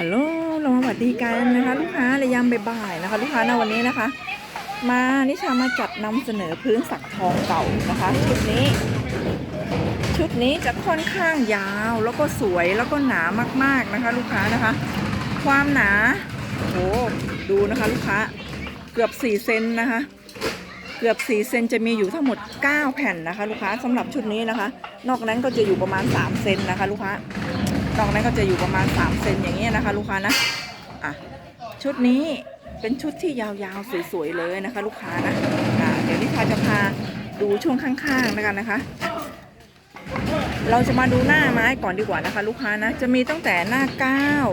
ฮัลโหลเรามาสวัสดีกันนะคะ ลูกค้าระยามบ่ายๆนะคะ ลูกค้าในวันนี้นะคะ มานิชามาจัดนำเสนอพื้นสักทองเก่านะคะ ชุดนี้ ชุดนี้จะค่อนข้างยาวแล้วก็สวยแล้วก็หนามากๆนะคะ ลูกค้านะคะ ความหนาโอ้ดูนะคะ ลูกค้าเกือบ4เซนนะคะ เกือบ4เซนจะมีอยู่ทั้งหมด 9 แผ่นนะคะ ลูกค้าสำหรับชุดนี้นะคะ นอกนั้นก็จะอยู่ประมาณ 3 เซนนะคะ ลูกค้า นอกนั้นก็จะอยู่ประมาณ 3 เซนอย่างเงี้ยนะคะ ลูกค้านะอะชุดนี้เป็นชุดที่ยาวๆสวยๆเลยนะคะ ลูกค้านะอะเดี๋ยวนิชาจะพาดูช่วงข้างๆแล้วกันนะคะ เราจะมาดูหน้าไม้ก่อนดีกว่านะคะ ลูกค้านะ จะมีตั้งแต่หน้า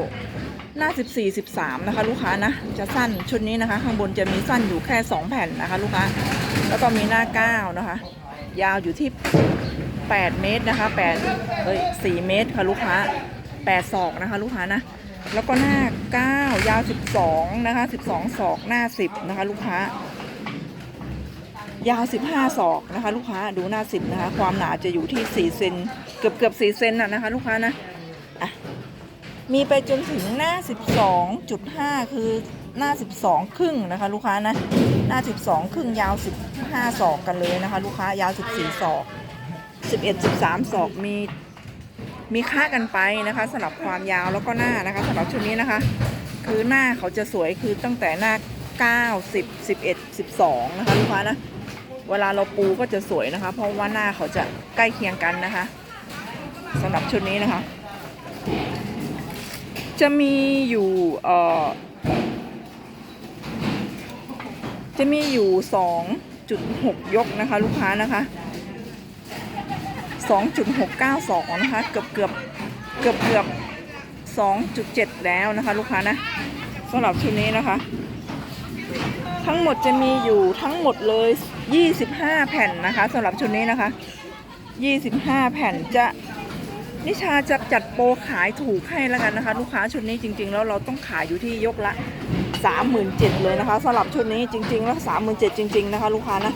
9 หน้า 14 13 นะคะ ลูกค้านะ จะสั้นชุดนี้นะคะ ข้างบนจะมีสั้นอยู่แค่ 2 แผ่นนะคะ ลูกค้า แล้วก็มีหน้า 9 นะคะ ยาวอยู่ที่ 8 เมตรนะคะ8เอ้ย4เมตรค่ะลูกค้า 8ศอกนะคะ ลูกค้านะ แล้วก็หน้า 9 ยาว 12 นะคะ 12 ศอก หน้า 10 นะคะ ลูกค้ายาว 15 ศอกนะคะ ลูกค้าดูหน้า 10 นะคะ ความหนาจะอยู่ที่ 4 เซนเกือบเกือบ4เซนน่ะนะคะ ลูกค้านะอะมีไปจนถึงหน้า 12.5 คือหน้า 12 ครึ่งนะคะ ลูกค้านะหน้า 12 ครึ่งยาว 15 ศอกกันเลยนะคะ ลูกค้ายาว 14 ศอก 11 13 ศอกมี มีค่ากันไปนะคะสำหรับความยาวแล้วก็หน้านะคะสำหรับชุดนี้นะคะ คือหน้าเขาจะสวยคือตั้งแต่หน้า 9 10 11 12 นะคะลูกค้านะเวลาเราปูก็จะสวยนะคะ เพราะว่าหน้าเขาจะใกล้เคียงกันนะคะสำหรับชุดนี้นะคะ จะมีอยู่เอ่อจะมีอยู่ 2.6 ยกนะคะ ลูกค้านะคะ 2.692 นะคะ เกือบเกือบเกือบเกือบ2.7 แล้วนะคะ ลูกค้านะสำหรับชุดนี้นะคะ ทั้งหมดจะมีอยู่ทั้งหมดเลย 25 แผ่นนะคะสำหรับชุดนี้นะคะ 25 แผ่นจะนิชาจะจัดโปรขายถูกให้แล้วกันนะคะ ลูกค้าชุดนี้จริง ๆ แล้วเราต้องขายอยู่ที่ยกละ 37,000เลยนะคะสำหรับชุดนี้จริง ๆ แล้ว 37,000จริง ๆ นะคะ ลูกค้านะ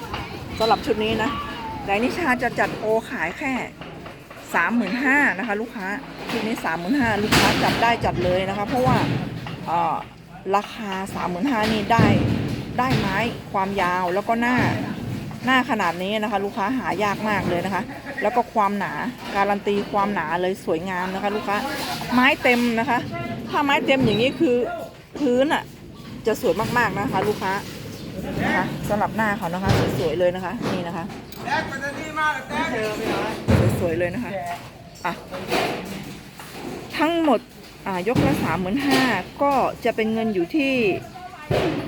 สำหรับชุดนี้นะ แต่นิชาจะจัดโปรขายแค่35,000นนะคะ ลูกค้าชุดนี้35,000ลูกค้าจัดได้จัดเลยนะคะ เพราะว่าเอ่อราคา35,000นี่ได้ได้ไม้ความยาวแล้วก็หน้าหน้าขนาดนี้นะคะ ลูกค้าหายากมากเลยนะคะ แล้วก็ความหนาการันตีความหนาเลยสวยงามนะคะ ลูกค้าไม้เต็มนะคะ ถ้าไม้เต็มอย่างนี้คือพื้นอะจะสวยมากๆนะคะ ลูกค้า นะคะสำหรับหน้าเขานะคะสวยๆเลยนะคะ นี่นะคะสวยๆเลยนะคะอะทั้งหมดอ่ายกละสามหมื่นห้าก็จะเป็นเงินอยู่ที่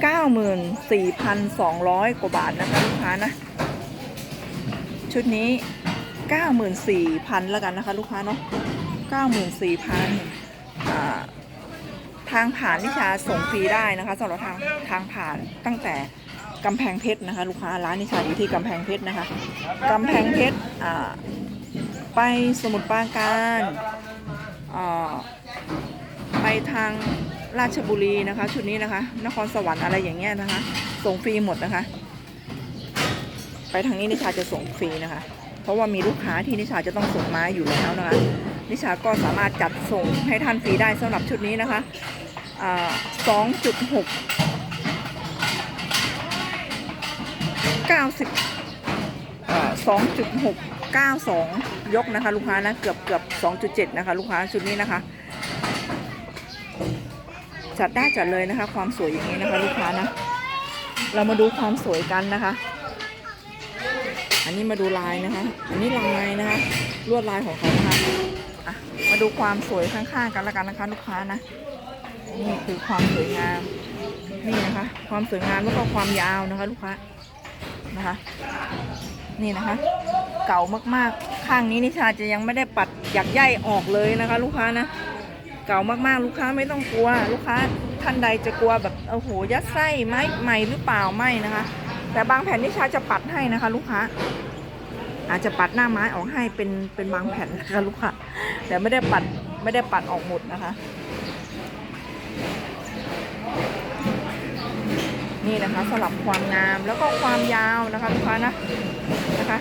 เก้าหมื่นสี่พันสองร้อยกว่าบาทนะคะลูกค้านะชุดนี้เก้าหมื่นสี่พันแล้วกันนะคะ ลูกค้าเนาะเก้าหมื่นสี่พันอ่า ทางผ่านนิชาส่งฟรีได้นะคะสำหรับทางทางผ่านตั้งแต่กำแพงเพชรนะคะ ลูกค้าร้านนิชาอยู่ที่กำแพงเพชรนะคะกำแพงเพชรไปสมุทรปราการไปทางราชบุรีนะคะ ชุดนี้นะคะ นครสวรรค์อะไรอย่างเงี้ยนะคะ ส่งฟรีหมดนะคะ ไปทางนี้นิชาจะส่งฟรีนะคะ เพราะว่ามีลูกค้าที่นิชาจะต้องส่งไม้อยู่แล้วนะคะ นิชาก็สามารถจัดส่งให้ท่านฟรีได้สำหรับชุดนี้นะคะอ่า2.6 90เอ่อ2.692ยกนะคะลูกค้านะเกือบเกือบ2.7นะคะลูกค้าชุดนี้นะคะจัดได้จัดเลยนะคะ ความสวยอย่างนี้นะคะลูกค้านะ เรามาดูความสวยกันนะคะ อันนี้มาดูลายนะคะ อันนี้ลายนะคะลวดลายของเขานะคะ อะมาดูความสวยข้างๆกันแล้วกันนะคะ ลูกค้านะนี่คือความสวยงามนี่นะคะ ความสวยงามแล้วก็ความยาวนะคะ ลูกค้านะคะ นี่นะคะ เก่ามากๆ ข้างนี้นิชาจะยังไม่ได้ปัดหยักใยออกเลยนะคะ ลูกค้านะเก่ามากๆ ลูกค้าไม่ต้องกลัว ลูกค้าท่านใดจะกลัวแบบโอ้โหยัดไส้ไหมใหม่หรือเปล่าไม่นะคะ แต่บางแผ่นนิชาจะปัดให้นะคะ ลูกค้า อาจจะปัดหน้าไม้ออกให้เป็นเป็นบางแผ่นนะคะลูกค้าแต่ไม่ได้ปัดไม่ได้ปัดออกหมดนะคะ นี่นะคะสลับความงามแล้วก็ความยาวนะคะลูกค้านะนะคะ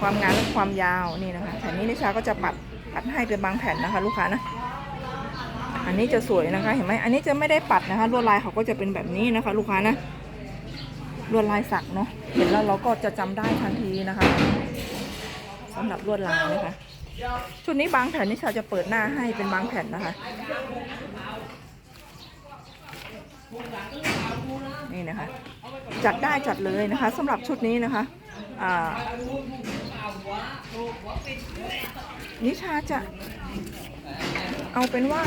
ความงามและความยาวนี่นะคะแผ่นนี้นิชาก็จะปัดปัดให้เป็นบางแผ่นนะคะ ลูกค้านะอันนี้จะสวยนะคะเห็นไหมอันนี้จะไม่ได้ปัดนะคะลวดลายเขาก็จะเป็นแบบนี้นะคะ ลูกค้านะ ลวดลายสักเนาะเห็นแล้วเราก็จะจำได้ทันทีนะคะสำหรับลวดลายนะคะชุดนี้บางแผ่นนิชาจะเปิดหน้าให้เป็นบางแผ่นนะคะ นี่นะคะ จัดได้จัดเลยนะคะสำหรับชุดนี้นะคะอ่านิชาจะเอาเป็นว่า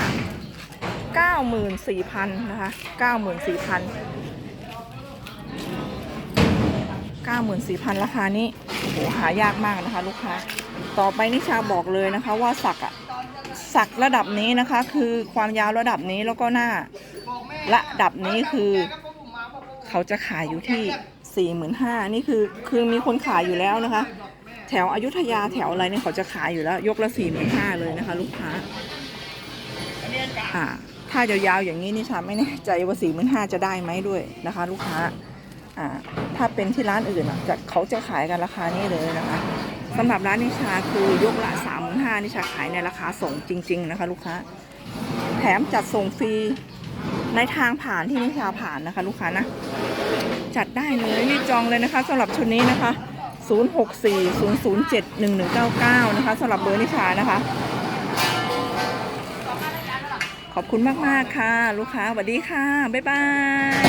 94,000 นะคะ 94,000 94,000 ราคานี้โหหายากมากนะคะ ลูกค้า ต่อไปนิชาบอกเลยนะคะว่าสักอะสักระดับนี้นะคะ คือความยาวระดับนี้แล้วก็หน้าระดับนี้คือ เขาจะขายอยู่ที่สี่หมื่นห้านี่คือคือมีคนขายอยู่แล้วนะคะ แถวอยุธยาแถวอะไรเนี่ยเขาจะขายอยู่แล้ว ยกละสี่หมื่นห้าเลยนะคะ ลูกค้าอ่าถ้ายาวๆอย่างนี้นิชาไม่แน่ใจว่าสี่หมื่นห้าจะได้ไหมด้วยนะคะ ลูกค้า ถ้าเป็นที่ร้านอื่นอะจะเขาจะขายกันราคานี้เลยนะคะสำหรับร้านนิชาคือยกละสามหมื่นห้านิชาขายในราคาส่งจริง ๆ นะคะ ลูกค้า แถมจัดส่งฟรีในทางผ่านที่นิชาผ่านนะคะ ลูกค้านะจัดได้เลยรีบจองเลยนะคะสำหรับชุดนี้นะคะ 0640071199 นะคะสำหรับเบอร์นิชานะคะ ขอบคุณมาก ๆ ค่ะ ลูกค้าสวัสดีค่ะ บ๊ายบาย